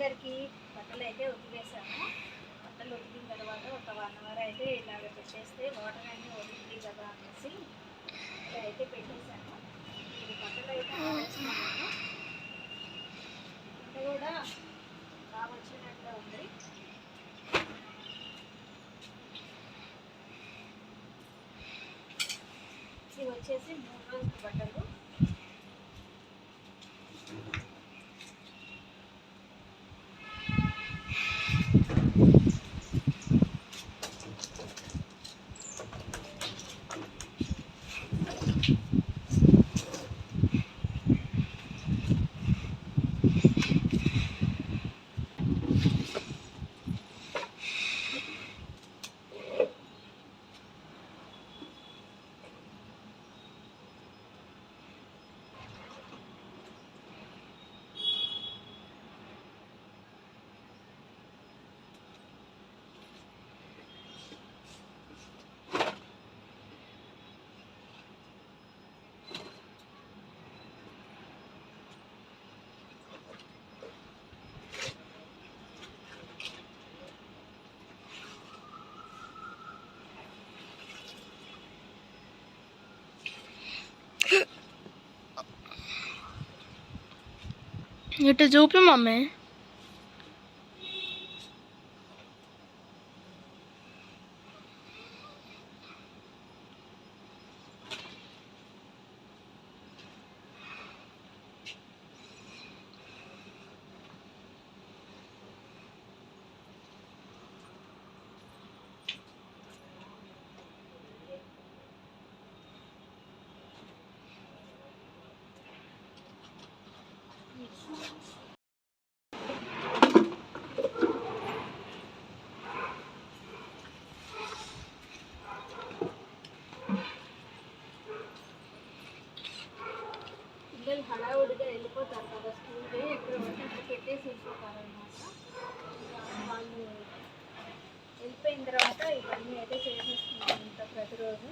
అందరికీ బట్టలు అయితే ఉతికేసాము. బట్టలు ఉతికిన తర్వాత ఒక వన్ అవర్ అయితే ఇలాగ పెట్టేస్తే వాటర్ అన్నీ వదిలింది కదా అనేసి ఇలా అయితే పెట్టేశాను ఇది బట్టలు అయితే ఆరేస్తున్నాను ఇంత కూడా బాగా వచ్చినట్టుగా ఉంది. ఇవి వచ్చేసి మూడు రోజుల బట్టలు. ఇటు చూపి మమ్మీ పిల్లలు హడావుడిగా వెళ్ళిపోతారు కదా స్కూల్కి ఎక్కడ పడితే అక్కడ పెట్టేసి వెళ్ళిపోతారు అనమాట వాళ్ళు వెళ్ళిపోయిన తర్వాత ఇవన్నీ అయితే చేసేస్తున్నాను ప్రతిరోజు.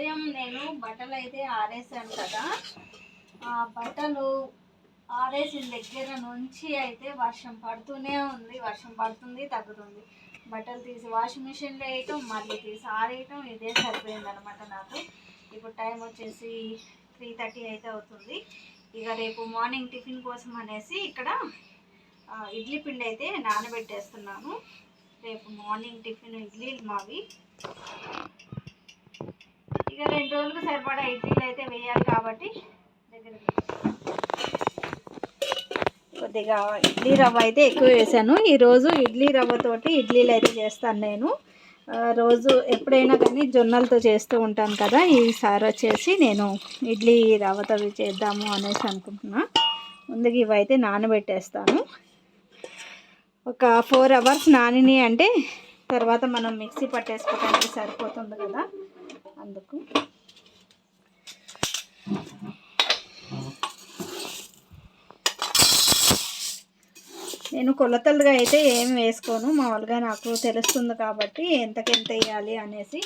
ఉదయం నేను బట్టలు అయితే ఆరేసాను కదా. ఆ బట్టలు ఆరేసిన దగ్గర నుంచి అయితే వర్షం పడుతూనే ఉంది. వర్షం పడుతుంది తగ్గుతుంది. బట్టలు తీసి వాషింగ్ మిషన్లో వేయటం మళ్ళీ తీసి ఆరేయటం ఇదే సరిపోయింది అనమాట నాకు. ఇప్పుడు టైం వచ్చేసి త్రీ థర్టీ అయితే అవుతుంది. ఇక రేపు మార్నింగ్ టిఫిన్ కోసం అనేసి ఇక్కడ ఇడ్లీ పిండి అయితే నానబెట్టేస్తున్నాను. రేపు మార్నింగ్ టిఫిన్ ఇడ్లీలు మావి. ఇక రెండు రోజులకు సరిపడా ఇడ్లీలు అయితే వేయాలి కాబట్టి దగ్గర కొద్దిగా ఇడ్లీ రవ్వ అయితే ఎక్కువ వేసాను. ఈరోజు ఇడ్లీ రవ్వతోటి ఇడ్లీలు అయితే చేస్తాను నేను. రోజు ఎప్పుడైనా కానీ జొన్నలతో చేస్తూ ఉంటాను కదా ఈసారి వచ్చేసి నేను ఇడ్లీ రవ్వతో చేద్దాము అనేసి అనుకుంటున్నా. ముందుగా ఇవైతే నానబెట్టేస్తాను. ఒక ఫోర్ అవర్స్ నానిని అంటే తర్వాత మనం మిక్సీ పట్టేసుకోవడానికి సరిపోతుంది కదా. అందుకు. నేను కొలతలుగా అయితే ఏం వేసుకోను. మామూలుగా నాకు తెలుస్తుంది కాబట్టి ఎంతకెంత వేయాలి అనేసి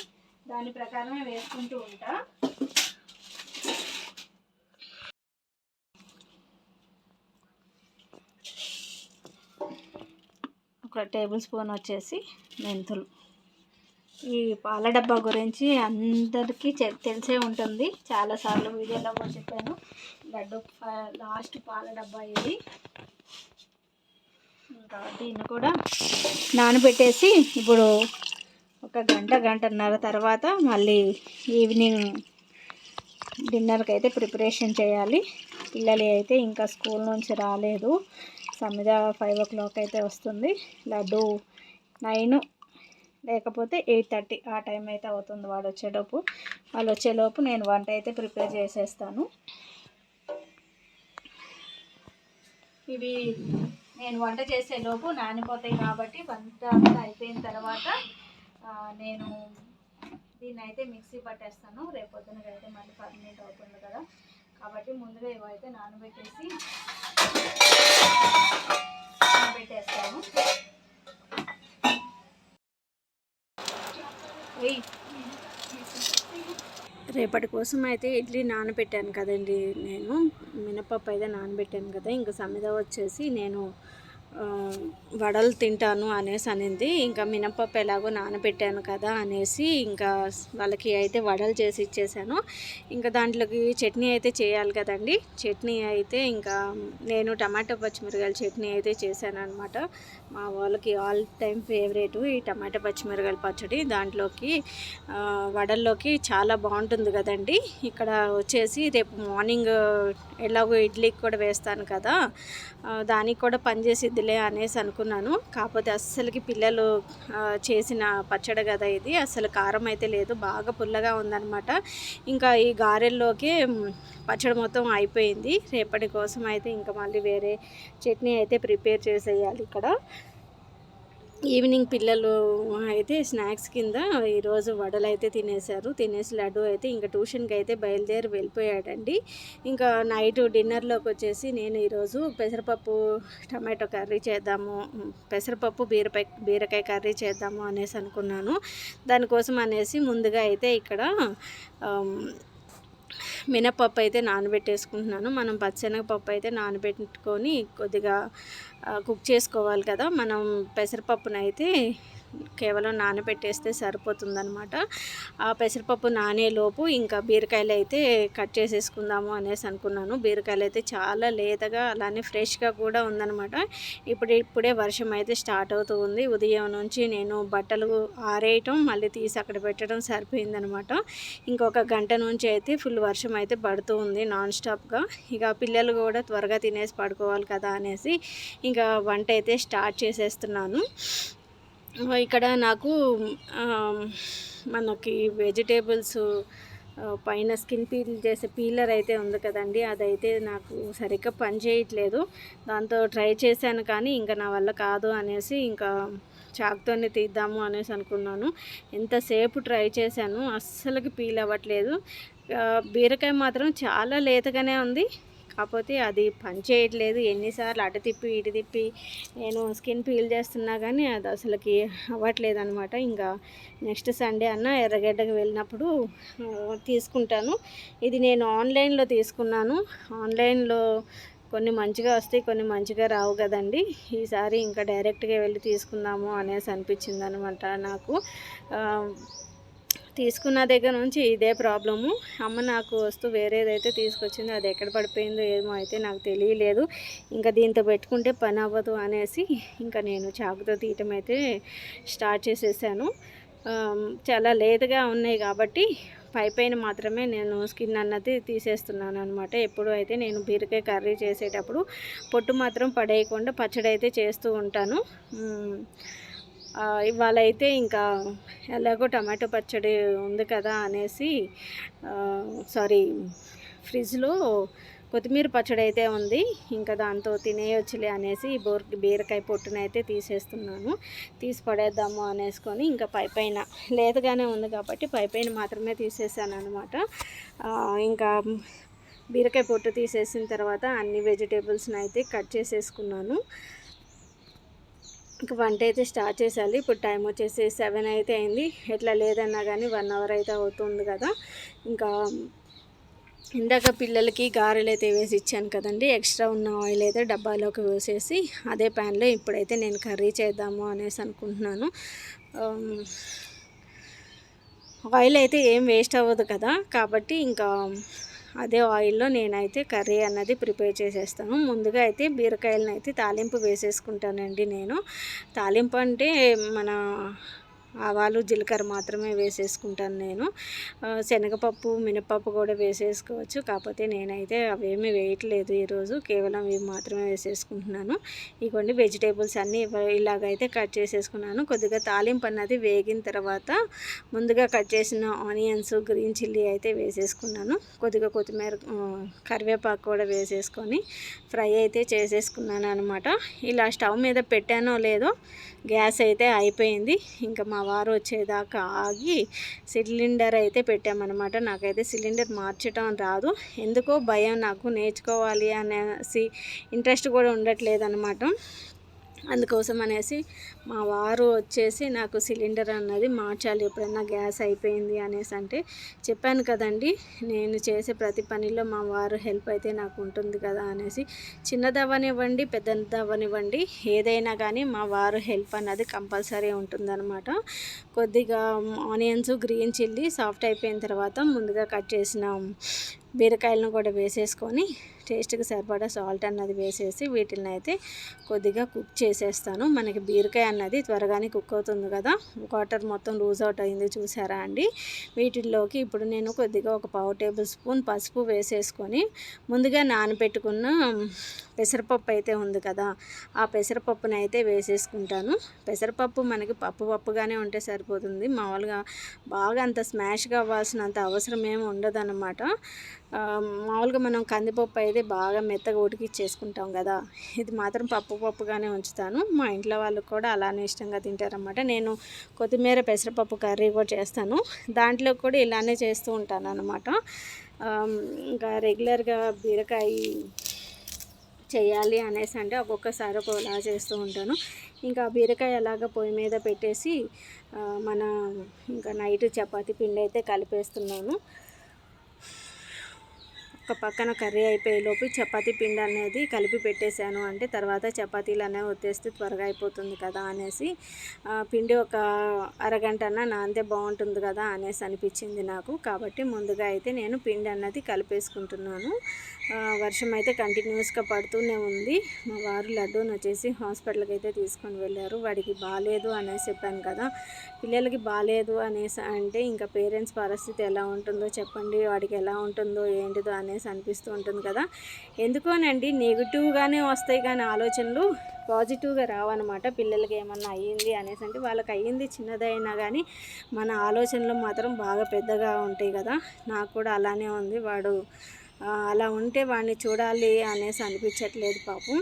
దాని ప్రకారమే వేసుకుంటూ ఉంటా. ఒక టేబుల్ స్పూన్ వచ్చేసి మెంతులు. ఈ పాల డబ్బా గురించి అందరికీ చె- తెలిసే ఉంటుంది. చాలాసార్లు వీడియోలో కూడా చెప్పాను. లడ్డు లాస్ట్ పాల డబ్బా ఇది. ఇంకా దీన్ని కూడా నానబెట్టేసి ఇప్పుడు ఒక గంట గంటన్నర తర్వాత మళ్ళీ ఈవినింగ్ డిన్నర్కి అయితే ప్రిపరేషన్ చేయాలి. పిల్లలు అయితే ఇంకా స్కూల్ నుంచి రాలేదు. సమిద ఫైవ్ ఓ క్లాక్ అయితే వస్తుంది. లడ్డు నైన్ లేకపోతే ఎయిట్ థర్టీ ఆ టైం అయితే అవుతుంది వాడు వచ్చేలోపు. వాళ్ళు వచ్చేలోపు నేను వంట అయితే ప్రిపేర్ చేసేస్తాను. ఇవి నేను వంట చేసేలోపు నానిపోతాయి కాబట్టి వంట అంతా అయిపోయిన తర్వాత నేను దీన్ని అయితే మిక్సీ పట్టేస్తాను. రేపొద్దునకి అయితే మళ్ళీ పర్మనెంట్ అవుతుంది కదా. కాబట్టి ముందుగా ఇవైతే నానబెట్టేసి నానబెట్టేస్తాను. రేపటి కోసం అయితే ఇడ్లీ నానబెట్టాను కదండి నేను. మినపప్పు అయితే నానబెట్టాను కదా ఇంకా సమిద వచ్చేసి నేను వడలు తింటాను అనేసి అనింది. ఇంకా మినపప్పు ఎలాగో నానబెట్టాను కదా అనేసి ఇంకా వాళ్ళకి అయితే వడలు చేసి ఇచ్చేసాను. ఇంకా దాంట్లోకి చట్నీ అయితే చేయాలి కదండి. చట్నీ అయితే ఇంకా నేను టమాటో పచ్చిమిరకాయల చట్నీ అయితే చేశాను అనమాట మా వాళ్ళకి ఆల్ టైమ్ ఫేవరెట్ ఈ టమాటా పచ్చిమిరకాయల పచ్చడి. దాంట్లోకి వడల్లోకి చాలా బాగుంటుంది కదండి. ఇక్కడ వచ్చేసి రేపు మార్నింగ్ ఎలాగో ఇడ్లీకి కూడా వేస్తాను కదా. దానికి కూడా పనిచేసిద్దిలే అనేసి అనుకున్నాను. కాకపోతే అస్సలకి పిల్లలు చేసిన పచ్చడి కదా ఇది. అసలు కారం అయితే లేదు. బాగా పుల్లగా ఉందన్నమాట. ఇంకా ఈ గారెల్లోకి పచ్చడి మొత్తం అయిపోయింది. రేపటి కోసం అయితే ఇంకా మళ్ళీ వేరే చట్నీ అయితే ప్రిపేర్ చేసేయాలి ఇక్కడ. ఈవినింగ్ పిల్లలు అయితే స్నాక్స్ కింద ఈరోజు వడలు అయితే తినేశారు. తినేసి లడ్డు అయితే ఇంకా ట్యూషన్కి అయితే బయలుదేరి వెళ్ళిపోయాడండి. ఇంకా నైట్ డిన్నర్లోకి వచ్చేసి నేను ఈరోజు పెసరపప్పు టమాటో కర్రీ చేద్దాము పెసరపప్పు బీరకాయ బీరకాయ కర్రీ చేద్దాము అనేసి అనుకున్నాను. దానికోసం అనేసి ముందుగా అయితే ఇక్కడ మినపప్పు అయితే నానబెట్టేసుకుంటున్నాను. మనం పచ్చెనగపప్పు అయితే నానబెట్టుకొని కొద్దిగా కుక్ చేసుకోవాలి కదా. మనం పెసరపప్పునైతే కేవలం నానబెట్టేస్తే సరిపోతుందనమాట ఆ పెసరపప్పు నానేలోపు ఇంకా బీరకాయలు అయితే కట్ చేసేసుకుందాము అనేసి అనుకున్నాను. బీరకాయలు అయితే చాలా లేతగా అలానే ఫ్రెష్గా కూడా ఉందనమాట ఇప్పుడు ఇప్పుడే వర్షం అయితే స్టార్ట్ అవుతూ ఉంది. ఉదయం నుంచి నేను బట్టలు ఆరేయటం మళ్ళీ తీసి అక్కడ పెట్టడం సరిపోయిందనమాట ఇంకొక గంట నుంచి అయితే ఫుల్ వర్షం అయితే పడుతూ ఉంది నాన్ స్టాప్గా. ఇక పిల్లలు కూడా త్వరగా తినేసి పడుకోవాలి కదా అనేసి ఇంకా ఇంకా వంట అయితే స్టార్ట్ చేసేస్తున్నాను. ఇక్కడ నాకు మనకి వెజిటేబుల్స్ పైన స్కిన్ పీల్ చేసే పీలర్ అయితే ఉంది కదండి అదైతే నాకు సరిగ్గా పని చేయట్లేదు. దాంతో ట్రై చేశాను కానీ ఇంకా నా వల్ల కాదు అనేసి ఇంకా చాక్తోనే తీద్దాము అనేసి అనుకున్నాను. ఎంతసేపు ట్రై చేశాను అస్సలకి పీల్ అవ్వట్లేదు. బీరకాయ మాత్రం చాలా లేతగానే ఉంది. కాకపోతే అది పనిచేయట్లేదు ఎన్నిసార్లు అటు తిప్పి ఇటు తిప్పి నేను స్కిన్ పీల్ చేస్తున్నా కానీ అది అసలుకి అవ్వట్లేదు అనమాట ఇంకా నెక్స్ట్ సండే అన్న ఎర్రగడ్డకి వెళ్ళినప్పుడు తీసుకుంటాను. ఇది నేను ఆన్లైన్లో తీసుకున్నాను. ఆన్లైన్లో కొన్ని మంచిగా వస్తాయి కొన్ని మంచిగా రావు కదండి. ఈసారి ఇంకా డైరెక్ట్గా వెళ్ళి తీసుకుందాము అనేసి అనిపించింది అనమాట నాకు తీసుకున్న దగ్గర నుంచి ఇదే ప్రాబ్లము. అమ్మ నాకు వస్తూ వేరేదైతే తీసుకొచ్చింది అది ఎక్కడ పడిపోయిందో ఏమో అయితే నాకు తెలియలేదు. ఇంకా దీంతో పెట్టుకుంటే పని అవ్వదు అనేసి ఇంకా నేను చాకుతో తీయటం అయితే స్టార్ట్ చేసేసాను. చాలా లేతగా ఉన్నాయి కాబట్టి పై పైన మాత్రమే నేను స్కిన్ అన్నది తీసేస్తున్నాను అనమాట ఎప్పుడు అయితే నేను బీరకాయ కర్రీ చేసేటప్పుడు పొట్టు మాత్రం పడేయకుండా పచ్చడి అయితే చేస్తూ ఉంటాను. ఇవాళ అయితే ఇంకా ఎలాగో టమాటో పచ్చడి ఉంది కదా అనేసి సారీ ఫ్రిడ్జ్లో కొత్తిమీర పచ్చడి అయితే ఉంది ఇంకా దాంతో తినేయొచ్చులే అనేసి బోర్ బీరకాయ పొట్టునైతే తీసేస్తున్నాను. తీసి పడేద్దాము అనేసుకొని ఇంకా పై పైన లేతగానే ఉంది కాబట్టి పై పైన మాత్రమే తీసేసాను అనమాట ఇంకా బీరకాయ పొట్టు తీసేసిన తర్వాత అన్ని వెజిటేబుల్స్ని అయితే కట్ చేసేసుకున్నాను. ఇంకా వంట అయితే స్టార్ట్ చేసేయాలి ఇప్పుడు టైం వచ్చేసి సెవెన్ అయితే అయింది. ఎట్లా లేదన్నా కానీ వన్ అవర్ అయితే అవుతుంది కదా. ఇంకా ఇందాక పిల్లలకి గారెలు అయితే వేసి ఇచ్చాను కదండి. ఎక్స్ట్రా ఉన్న ఆయిల్ అయితే డబ్బాలోకి వేసేసి అదే ప్యాన్లో ఇప్పుడైతే నేను కర్రీ చేద్దాము అనేసి అనుకుంటున్నాను. ఆయిల్ అయితే ఏం వేస్ట్ అవ్వదు కదా. కాబట్టి ఇంకా అదే ఆయిల్లో నేనైతే కర్రీ అన్నది ప్రిపేర్ చేసేస్తాను. ముందుగా అయితే బీరకాయలను అయితే తాలింపు వేసేసుకుంటానండి నేను. తాలింపు అంటే మన ఆవాలు జీలకర్ర మాత్రమే వేసేసుకుంటాను నేను. శనగపప్పు మినపప్పు కూడా వేసేసుకోవచ్చు. కాకపోతే నేనైతే అవేమీ వేయట్లేదు ఈరోజు. కేవలం ఇవి మాత్రమే వేసేసుకుంటున్నాను. ఇవ్వండి వెజిటేబుల్స్ అన్నీ ఇలాగైతే కట్ చేసేసుకున్నాను. కొద్దిగా తాలింపు అన్నది వేగిన తర్వాత ముందుగా కట్ చేసిన ఆనియన్స్ గ్రీన్ చిల్లీ అయితే వేసేసుకున్నాను. కొద్దిగా కొత్తిమీర కరివేపాకు కూడా వేసేసుకొని ఫ్రై అయితే చేసేసుకున్నాను అనమాట ఇలా స్టవ్ మీద పెట్టానో లేదో గ్యాస్ అయితే అయిపోయింది. ఇంకా మా వారు వచ్చేదాకా ఆగి సిలిండర్ అయితే పెట్టామన్నమాట. నాకైతే సిలిండర్ మార్చడం రాదు. ఎందుకో భయం నాకు నేర్చుకోవాలి అనేసి ఇంట్రెస్ట్ కూడా ఉండట్లేదు అనమాట అందుకోసం అనేసి మా వారు వచ్చేసి నాకు సిలిండర్ అన్నది మార్చాలి ఎప్పుడైనా గ్యాస్ అయిపోయింది అనేసి అంటే చెప్పాను కదండి నేను చేసే ప్రతి పనిలో మా వారు హెల్ప్ అయితే నాకు ఉంటుంది కదా అనేసి. చిన్నదవ్వనివ్వండి పెద్దదవ్వనివ్వండి ఏదైనా కానీ మా వారు హెల్ప్ అన్నది కంపల్సరీ ఉంటుందన్నమాట. కొద్దిగా ఆనియన్స్ గ్రీన్ చిల్లీ సాఫ్ట్ అయిపోయిన తర్వాత ముందుగా కట్ చేసిన బీరకాయలను కూడా వేసేసుకొని టేస్ట్కి సరిపడా సాల్ట్ అన్నది వేసేసి వీటిని అయితే కొద్దిగా కుక్ చేసేస్తాను. మనకి బీరకాయ అన్నది త్వరగానే కుక్ అవుతుంది కదా. వాటర్ మొత్తం లూజ్ అవుట్ అయింది చూసారా అండి? వీటిల్లోకి ఇప్పుడు నేను కొద్దిగా ఒక పావు టేబుల్ స్పూన్ పసుపు వేసేసుకొని ముందుగా నానబెట్టుకున్న పెసరపప్పు అయితే ఉంది కదా ఆ పెసరపప్పును అయితే వేసేసుకుంటాను. పెసరపప్పు మనకి పప్పు పప్పుగానే ఉంటే సరిపోతుంది. మామూలుగా బాగా అంత స్మాష్గా అవ్వాల్సినంత అవసరం ఏమి ఉండదన్నమాట. ఆ, మామూలుగా మనం కందిపప్పు అయితే బాగా మెత్తగా ఉడికిచ్చేసుకుంటాం కదా. ఇది మాత్రం పప్పు పప్పుగానే ఉంచుతాను. మా ఇంట్లో వాళ్ళు కూడా అలానే ఇష్టంగా తింటారన్నమాట. నేను కొత్తిమీర పెసరపప్పు కర్రీ కూడా చేస్తాను. దాంట్లో కూడా ఇలానే చేస్తూ ఉంటాను అనమాట ఇంకా రెగ్యులర్గా బీరకాయ చేయాలి అనేసి అంటే ఒక్కొక్కసారి ఒకలా చేస్తూ ఉంటాను. ఇంకా బీరకాయ అలాగ పొయ్యి మీద పెట్టేసి మన ఇంకా నైట్ చపాతి పిండి అయితే కలిపేస్తున్నాను. ఒక పక్కన కర్రీ అయిపోయేలోపు చపాతీ పిండి అనేది కలిపి పెట్టేశాను. అంటే తర్వాత చపాతీలు అనేవి వచ్చేస్తే త్వరగా అయిపోతుంది కదా అనేసి పిండి ఒక అరగంట నాందే బాగుంటుంది కదా అనేసి అనిపించింది నాకు. కాబట్టి ముందుగా అయితే నేను పిండి అన్నది కలిపేసుకుంటున్నాను. వర్షం అయితే కంటిన్యూస్గా పడుతూనే ఉంది. మా వారు లడ్డూని వచ్చేసి హాస్పిటల్కి అయితే తీసుకొని వెళ్ళారు. వాడికి బాగాలేదు అనేసి చెప్పాను కదా. పిల్లలకి బాగాలేదు అనేసి అంటే ఇంకా పేరెంట్స్ పరిస్థితి ఎలా ఉంటుందో చెప్పండి. వాడికి ఎలా ఉంటుందో ఏంటిదో అనేసి అనిపిస్తూ ఉంటుంది కదా. ఎందుకోనండి? నెగిటివ్గానే వస్తాయి కానీ ఆలోచనలు పాజిటివ్గా రావన్నమాట. పిల్లలకి ఏమన్నా అయ్యింది అనేసి అంటే వాళ్ళకి అయ్యింది చిన్నదైనా కానీ మన ఆలోచనలు మాత్రం బాగా పెద్దగా ఉంటాయి కదా. నాకు కూడా అలానే ఉంది. వాడు అలా ఉంటే వాడిని చూడాలి అనేసి అనిపించట్లేదు పాపం.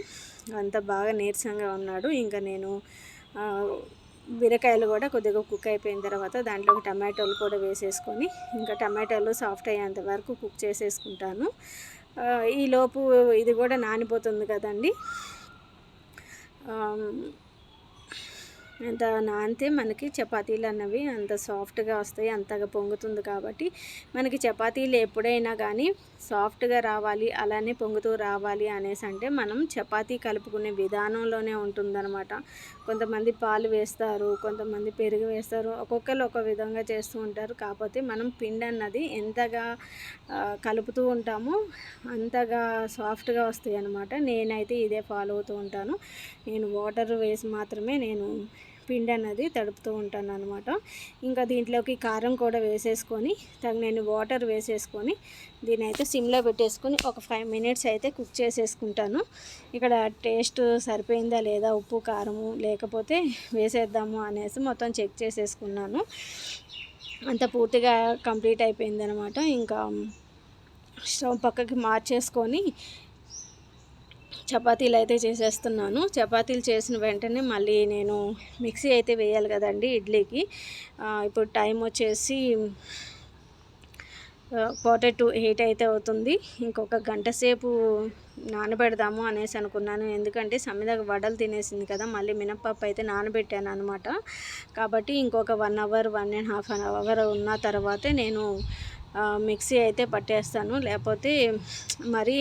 అంత బాగా నీరసంగా ఉన్నాడు. ఇంకా నేను బీరకాయలు కూడా కొద్దిగా కుక్ అయిపోయిన తర్వాత దాంట్లో టమాటోలు కూడా వేసేసుకొని ఇంకా టమాటాలు సాఫ్ట్ అయ్యేంత వరకు కుక్ చేసేసుకుంటాను. ఈలోపు ఇది కూడా నానిపోతుంది కదండి. ఎంత నానితే మనకి చపాతీలు అన్నవి అంత సాఫ్ట్గా వస్తాయి అంతగా పొంగుతుంది కాబట్టి మనకి చపాతీలు ఎప్పుడైనా కానీ సాఫ్ట్గా రావాలి అలానే పొంగుతూ రావాలి అనేసి అంటే మనం చపాతీ కలుపుకునే విధానంలోనే ఉంటుందన్నమాట. కొంతమంది పాలు వేస్తారు కొంతమంది పెరుగు వేస్తారు ఒక్కొక్కరు ఒక విధంగా చేస్తూ ఉంటారు. కాకపోతే మనం పిండి అన్నది ఎంతగా కలుపుతూ ఉంటామో అంతగా సాఫ్ట్గా వస్తాయి అన్నమాట నేనైతే ఇదే ఫాలో అవుతూ ఉంటాను. నేను వాటర్ వేసి మాత్రమే నేను పిండి అనేది తడుపుతూ ఉంటాను అనమాట ఇంకా దీంట్లోకి కారం కూడా వేసేసుకొని తగినన్ని వాటర్ వేసేసుకొని దీని అయితే సిమ్లో పెట్టేసుకొని ఒక ఫైవ్ మినిట్స్ అయితే కుక్ చేసేసుకుంటాను. ఇక్కడ టేస్ట్ సరిపోయిందా లేదా ఉప్పు కారము లేకపోతే వేసేద్దాము అనేసి మొత్తం చెక్ చేసేసుకున్నాను. అంత పూర్తిగా కంప్లీట్ అయిపోయిందనమాట ఇంకా స్టవ్ పక్కకి మార్చేసుకొని చపాతీలు అయితే చేసేస్తున్నాను. చపాతీలు చేసిన వెంటనే మళ్ళీ నేను మిక్సీ అయితే వేయాలి కదండి ఇడ్లీకి. ఇప్పుడు టైం వచ్చేసి క్వార్టర్ టు ఎయిట్ అయితే అవుతుంది. ఇంకొక గంట సేపు నానబెడదాము అనేసి అనుకున్నాను. ఎందుకంటే సమిద వడలు తినేసింది కదా మళ్ళీ మినప్పప్పు అయితే నానబెట్టాను అనమాట కాబట్టి ఇంకొక one hour one and half an hour ఉన్న తర్వాతే నేను మిక్సీ అయితే పట్టేస్తాను. లేకపోతే మరీ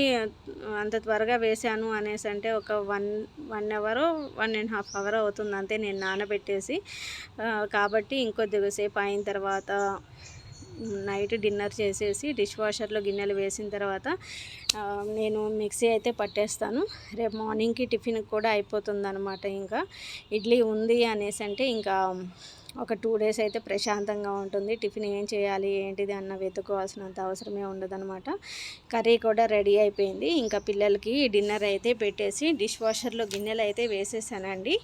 అంత త్వరగా వేసాను అనేసి అంటే ఒక one one hour one and half hour అవుతుంది అంతే నేను నానబెట్టేసి. కాబట్టి ఇంకొద్దిగా సేపు అయిన తర్వాత నైట్ డిన్నర్ చేసేసి డిష్ వాషర్లో గిన్నెలు వేసిన తర్వాత నేను మిక్సీ అయితే పట్టేస్తాను. రేపు మార్నింగ్కి టిఫిన్ కూడా అయిపోతుంది అనమాట ఇంకా ఇడ్లీ ఉంది అనేసి అంటే ఇంకా ఒక టూ డేస్ అయితే ప్రశాంతంగా ఉంటుంది. టిఫిన్ ఏం చేయాలి ఏంటిది అన్న వెతుకోవాల్సినంత అవసరమే ఉండదనమాట కర్రీ కూడా రెడీ అయిపోయింది. ఇంకా పిల్లలకి డిన్నర్ అయితే పెట్టేసి డిష్ వాషర్లో గిన్నెలు అయితే వేసేసానండి.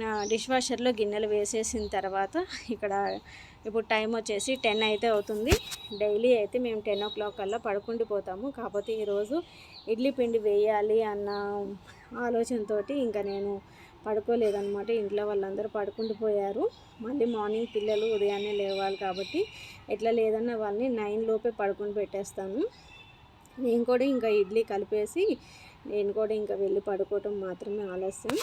నా డిష్ వాషర్లో గిన్నెలు వేసేసిన తర్వాత ఇక్కడ ఇప్పుడు టైం వచ్చేసి టెన్ అయితే అవుతుంది. డైలీ అయితే మేము టెన్ ఓ క్లాక్ కల్లా పడుకుండిపోతాము కాకపోతే ఈరోజు ఇడ్లీ పిండి వేయాలి అన్న ఆలోచనతోటి ఇంకా నేను పడుకోలేదన్నమాట. ఇంట్లో వాళ్ళందరూ పడుకుంటూ పోయారు. మళ్ళీ మార్నింగ్ పిల్లలు ఉదయాన్నే లేవాలి కాబట్టి ఎట్లా లేదన్నా వాళ్ళని నైన్ లోపే పడుకొని పెట్టేస్తాను. నేను కూడా ఇంకా ఇడ్లీ కలిపేసి నేను కూడా ఇంకా వెళ్ళి పడుకోవటం మాత్రమే ఆలస్యం.